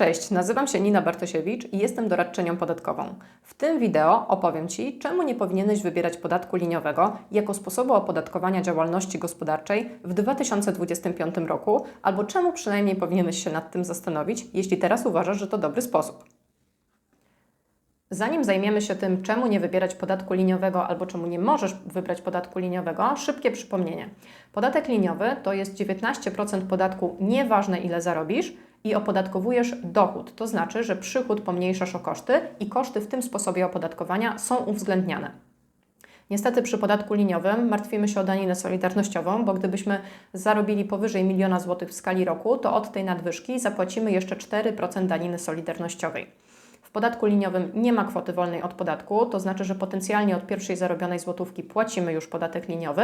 Cześć, nazywam się Nina Bartosiewicz i jestem doradczynią podatkową. W tym wideo opowiem Ci, czemu nie powinieneś wybierać podatku liniowego jako sposobu opodatkowania działalności gospodarczej w 2025 roku, albo czemu przynajmniej powinieneś się nad tym zastanowić, jeśli teraz uważasz, że to dobry sposób. Zanim zajmiemy się tym, czemu nie wybierać podatku liniowego albo czemu nie możesz wybrać podatku liniowego, szybkie przypomnienie. Podatek liniowy to jest 19% podatku, nieważne ile zarobisz, i opodatkowujesz dochód. To znaczy, że przychód pomniejszasz o koszty i koszty w tym sposobie opodatkowania są uwzględniane. Niestety przy podatku liniowym martwimy się o daninę solidarnościową, bo gdybyśmy zarobili powyżej miliona złotych w skali roku, to od tej nadwyżki zapłacimy jeszcze 4% daniny solidarnościowej. W podatku liniowym nie ma kwoty wolnej od podatku, to znaczy, że potencjalnie od pierwszej zarobionej złotówki płacimy już podatek liniowy,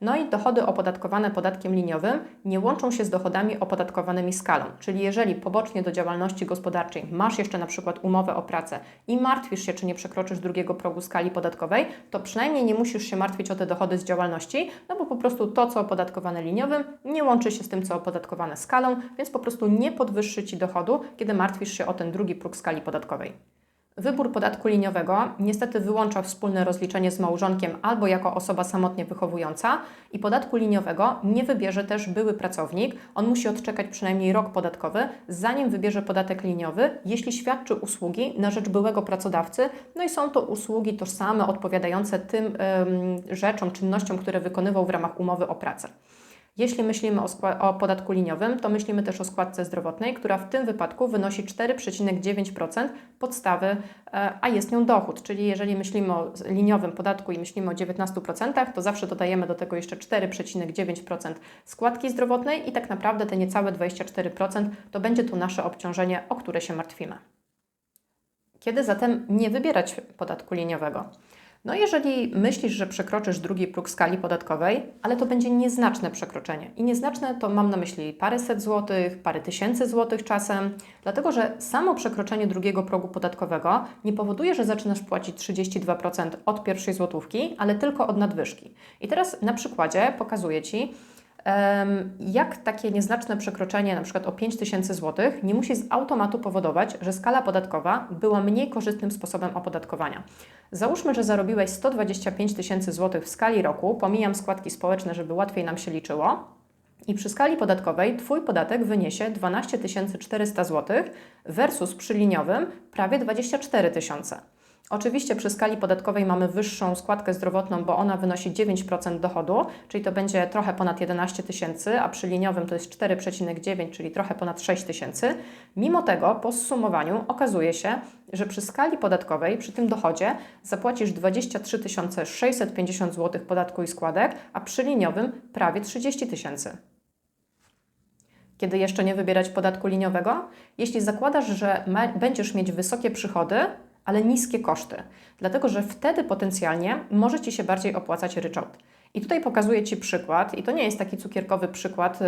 no i dochody opodatkowane podatkiem liniowym nie łączą się z dochodami opodatkowanymi skalą. Czyli jeżeli pobocznie do działalności gospodarczej masz jeszcze na przykład umowę o pracę i martwisz się, czy nie przekroczysz drugiego progu skali podatkowej, to przynajmniej nie musisz się martwić o te dochody z działalności, no bo po prostu to, co opodatkowane liniowym, nie łączy się z tym, co opodatkowane skalą, więc po prostu nie podwyższy Ci dochodu, kiedy martwisz się o ten drugi próg skali podatkowej. Wybór podatku liniowego niestety wyłącza wspólne rozliczenie z małżonkiem albo jako osoba samotnie wychowująca i podatku liniowego nie wybierze też były pracownik. On musi odczekać przynajmniej rok podatkowy, zanim wybierze podatek liniowy, jeśli świadczy usługi na rzecz byłego pracodawcy. No i są to usługi tożsame, odpowiadające tym ym, rzeczom, czynnościom, które wykonywał w ramach umowy o pracę. Jeśli myślimy o, o, podatku liniowym, to myślimy też o składce zdrowotnej, która w tym wypadku wynosi 4,9% podstawy, e, a jest nią dochód. Czyli jeżeli myślimy o liniowym podatku i myślimy o 19%, to zawsze dodajemy do tego jeszcze 4,9% składki zdrowotnej i tak naprawdę te niecałe 24% to będzie tu nasze obciążenie, o które się martwimy. Kiedy zatem nie wybierać podatku liniowego? No jeżeli myślisz, że przekroczysz drugi próg skali podatkowej, ale to będzie nieznaczne przekroczenie. I nieznaczne to mam na myśli paręset złotych, parę tysięcy złotych czasem, dlatego że samo przekroczenie drugiego progu podatkowego nie powoduje, że zaczynasz płacić 32% od pierwszej złotówki, ale tylko od nadwyżki. I teraz na przykładzie pokazuję Ci, jak takie nieznaczne przekroczenie, na przykład o 5000 zł, nie musi z automatu powodować, że skala podatkowa była mniej korzystnym sposobem opodatkowania. Załóżmy, że zarobiłeś 125 tysięcy złotych w skali roku, pomijam składki społeczne, żeby łatwiej nam się liczyło, i przy skali podatkowej Twój podatek wyniesie 12 400 zł versus przy liniowym prawie 24 tysiące. Oczywiście przy skali podatkowej mamy wyższą składkę zdrowotną, bo ona wynosi 9% dochodu, czyli to będzie trochę ponad 11 tysięcy, a przy liniowym to jest 4,9, czyli trochę ponad 6 tysięcy. Mimo tego po zsumowaniu okazuje się, że przy skali podatkowej, przy tym dochodzie zapłacisz 23 650 zł podatku i składek, a przy liniowym prawie 30 tysięcy. Kiedy jeszcze nie wybierać podatku liniowego? Jeśli zakładasz, że będziesz mieć wysokie przychody, ale niskie koszty, dlatego że wtedy potencjalnie może Ci się bardziej opłacać ryczałt. I tutaj pokazuję Ci przykład, i to nie jest taki cukierkowy przykład,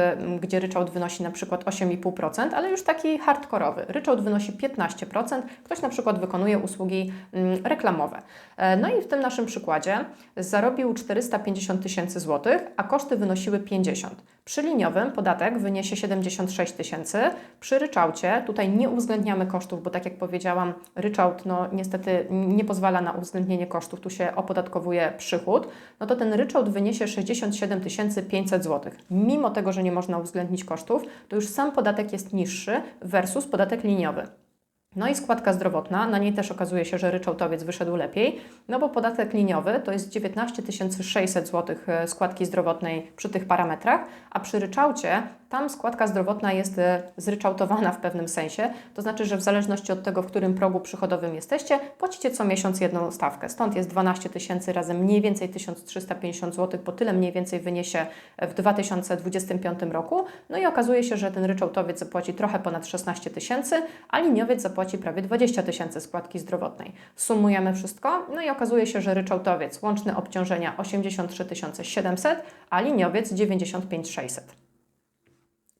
gdzie ryczałt wynosi na przykład 8,5%, ale już taki hardkorowy. Ryczałt wynosi 15%, ktoś na przykład wykonuje usługi mm, reklamowe. E, no i w tym naszym przykładzie zarobił 450 tysięcy złotych, a koszty wynosiły 50. Przy liniowym podatek wyniesie 76 tysięcy. Przy ryczałcie tutaj nie uwzględniamy kosztów, bo tak jak powiedziałam, ryczałt no, niestety nie pozwala na uwzględnienie kosztów, tu się opodatkowuje przychód. No to ten ryczałt wyniesie 67 500 zł. Mimo tego, że nie można uwzględnić kosztów, to już sam podatek jest niższy versus podatek liniowy. No i składka zdrowotna, na niej też okazuje się, że ryczałtowiec wyszedł lepiej, no bo podatek liniowy to jest 19 600 zł składki zdrowotnej przy tych parametrach, a przy ryczałcie tam składka zdrowotna jest e, zryczałtowana w pewnym sensie, to znaczy, że w zależności od tego, w którym progu przychodowym jesteście, płacicie co miesiąc jedną stawkę. Stąd jest 12 tysięcy razem mniej więcej 1350 zł, bo tyle mniej więcej wyniesie w 2025 roku. No i okazuje się, że ten ryczałtowiec zapłaci trochę ponad 16 tysięcy, a liniowiec zapłaci prawie 20 tysięcy składki zdrowotnej. Sumujemy wszystko, no i okazuje się, że ryczałtowiec łączne obciążenia 83 700, a liniowiec 95 600.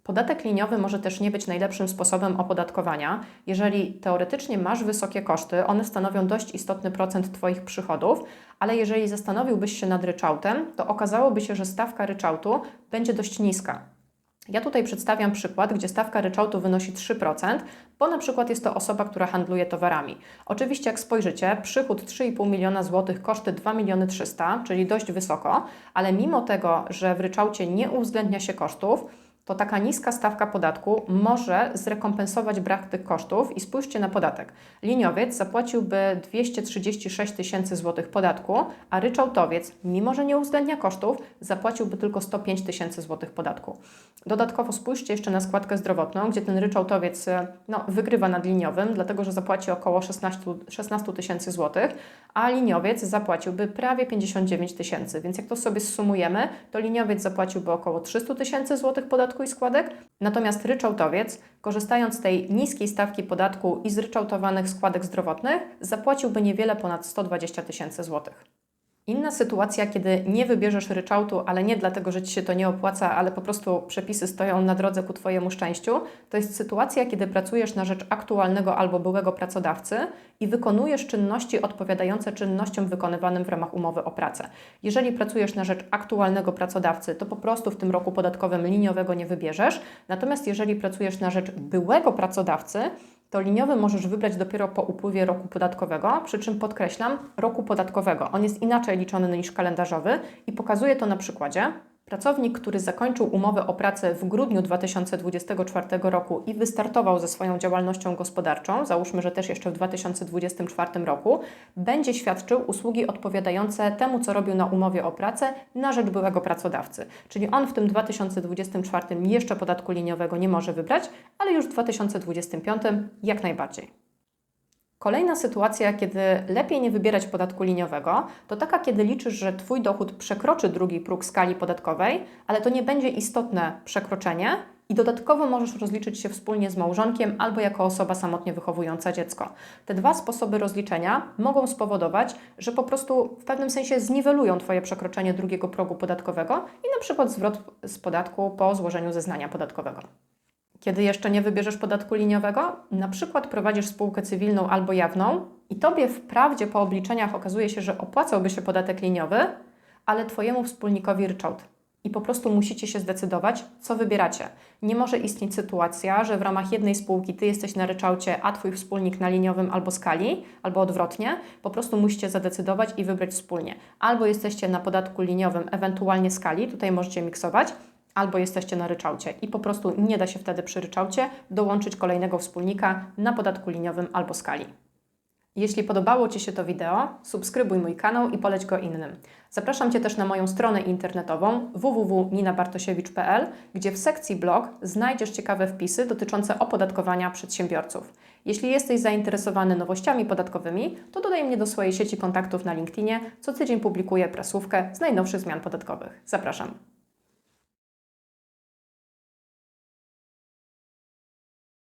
Podatek liniowy może też nie być najlepszym sposobem opodatkowania. Jeżeli teoretycznie masz wysokie koszty, one stanowią dość istotny procent Twoich przychodów, ale jeżeli zastanowiłbyś się nad ryczałtem, to okazałoby się, że stawka ryczałtu będzie dość niska. Ja tutaj przedstawiam przykład, gdzie stawka ryczałtu wynosi 3%, bo na przykład jest to osoba, która handluje towarami. Oczywiście jak spojrzycie, przychód 3,5 miliona złotych, koszty 2 miliony 300, czyli dość wysoko, ale mimo tego, że w ryczałcie nie uwzględnia się kosztów, to taka niska stawka podatku może zrekompensować brak tych kosztów i spójrzcie na podatek. Liniowiec zapłaciłby 236 tysięcy złotych podatku, a ryczałtowiec, mimo że nie uwzględnia kosztów, zapłaciłby tylko 105 tysięcy złotych podatku. Dodatkowo spójrzcie jeszcze na składkę zdrowotną, gdzie ten ryczałtowiec no, wygrywa nad liniowym, dlatego że zapłaci około 16 tysięcy złotych, a liniowiec zapłaciłby prawie 59 tysięcy. Więc jak to sobie sumujemy, to liniowiec zapłaciłby około 300 tysięcy złotych podatku i składek, natomiast ryczałtowiec, korzystając z tej niskiej stawki podatku i zryczałtowanych składek zdrowotnych, zapłaciłby niewiele ponad 120 tysięcy złotych. Inna sytuacja, kiedy nie wybierzesz ryczałtu, ale nie dlatego, że Ci się to nie opłaca, ale po prostu przepisy stoją na drodze ku Twojemu szczęściu, to jest sytuacja, kiedy pracujesz na rzecz aktualnego albo byłego pracodawcy i wykonujesz czynności odpowiadające czynnościom wykonywanym w ramach umowy o pracę. Jeżeli pracujesz na rzecz aktualnego pracodawcy, to po prostu w tym roku podatkowym liniowego nie wybierzesz, natomiast jeżeli pracujesz na rzecz byłego pracodawcy, to liniowy możesz wybrać dopiero po upływie roku podatkowego, przy czym podkreślam roku podatkowego. On jest inaczej liczony niż kalendarzowy i pokazuję to na przykładzie. Pracownik, który zakończył umowę o pracę w grudniu 2024 roku i wystartował ze swoją działalnością gospodarczą, załóżmy, że też jeszcze w 2024 roku, będzie świadczył usługi odpowiadające temu, co robił na umowie o pracę na rzecz byłego pracodawcy. Czyli on w tym 2024 jeszcze podatku liniowego nie może wybrać, ale już w 2025 jak najbardziej. Kolejna sytuacja, kiedy lepiej nie wybierać podatku liniowego, to taka, kiedy liczysz, że Twój dochód przekroczy drugi próg skali podatkowej, ale to nie będzie istotne przekroczenie i dodatkowo możesz rozliczyć się wspólnie z małżonkiem albo jako osoba samotnie wychowująca dziecko. Te dwa sposoby rozliczenia mogą spowodować, że po prostu w pewnym sensie zniwelują Twoje przekroczenie drugiego progu podatkowego i na przykład zwrot z podatku po złożeniu zeznania podatkowego. Kiedy jeszcze nie wybierzesz podatku liniowego, na przykład prowadzisz spółkę cywilną albo jawną i tobie wprawdzie po obliczeniach okazuje się, że opłacałby się podatek liniowy, ale twojemu wspólnikowi ryczałt. I po prostu musicie się zdecydować, co wybieracie. Nie może istnieć sytuacja, że w ramach jednej spółki ty jesteś na ryczałcie, a twój wspólnik na liniowym albo skali, albo odwrotnie. Po prostu musicie zadecydować i wybrać wspólnie. Albo jesteście na podatku liniowym, ewentualnie skali, tutaj możecie miksować, albo jesteście na ryczałcie i po prostu nie da się wtedy przy ryczałcie dołączyć kolejnego wspólnika na podatku liniowym albo skali. Jeśli podobało Ci się to wideo, subskrybuj mój kanał i poleć go innym. Zapraszam Cię też na moją stronę internetową www.ninabartosiewicz.pl, gdzie w sekcji blog znajdziesz ciekawe wpisy dotyczące opodatkowania przedsiębiorców. Jeśli jesteś zainteresowany nowościami podatkowymi, to dodaj mnie do swojej sieci kontaktów na LinkedInie. Co tydzień publikuję prasówkę z najnowszych zmian podatkowych. Zapraszam.